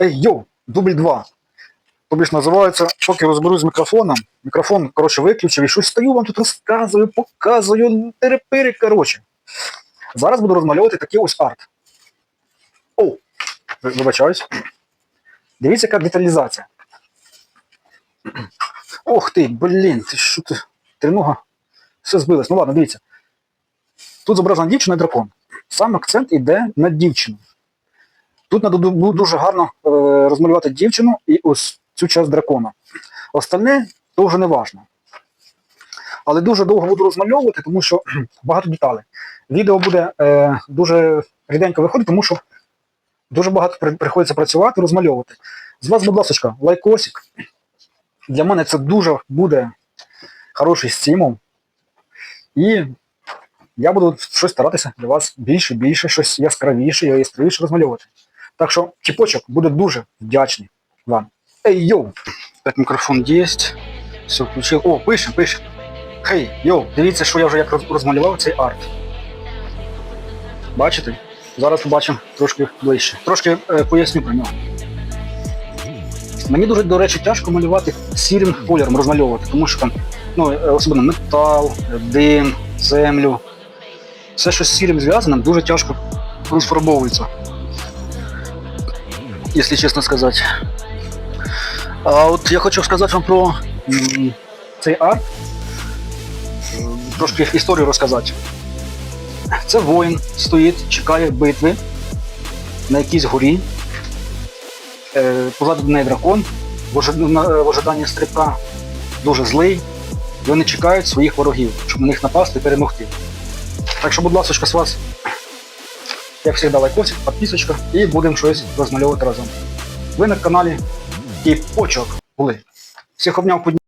Ей, йоу, дубль 2. Тобі ж називається, поки розберусь з мікрофоном. Мікрофон, коротше, виключив і щось стою, вам тут розказую, показую, терепири, коротше. Зараз буду розмальовувати такий ось арт. О, вибачаюсь. Дивіться, яка деталізація. Ох ти, блін, ти що ти? Тринога. Все збилось. Ну ладно, дивіться. Тут зображена дівчина і дракон. Сам акцент іде на дівчину. Тут треба ду- дуже гарно е, розмалювати дівчину і ось цю часть дракона. Остальне то вже не важно. Але дуже довго буду розмальовувати, тому що багато деталей. Відео буде е, дуже ріденько виходить, тому що дуже багато при- приходиться працювати, розмальовувати. З вас, будь ласка, лайкосик. Для мене це дуже буде хороший стимул. І я буду щось старатися для вас більше, більше, щось яскравіше, яскравіше розмальовувати. Так що тіпочок буде дуже вдячний вам. Ей, йоу! Так, мікрофон є. Все включив. О, пише, пише. Хей, йоу, дивіться, що я вже як розмалював цей арт. Бачите? Зараз побачимо трошки ближче. Трошки е, поясню про нього. Мені дуже, до речі, тяжко малювати сірим кольором розмальовувати, тому що там, ну, е, особливо метал, дим, землю. Все, що з сірим зв'язаним, дуже тяжко розфарбовується. Якщо чесно сказати. А от я хочу сказати вам про цей арт. Трошки історію розказати. Це воїн стоїть, чекає битви на якійсь горі. Е, Позаду неї дракон, в ожиданні стрибка, дуже злий. І вони чекають своїх ворогів, щоб на них напасти і перемогти. Так що, будь ласка, з вас, як завжди, лайкосик, підписочка і будемо щось розмальовувати разом. Ви на каналі і почок були. Всіх обняв подні.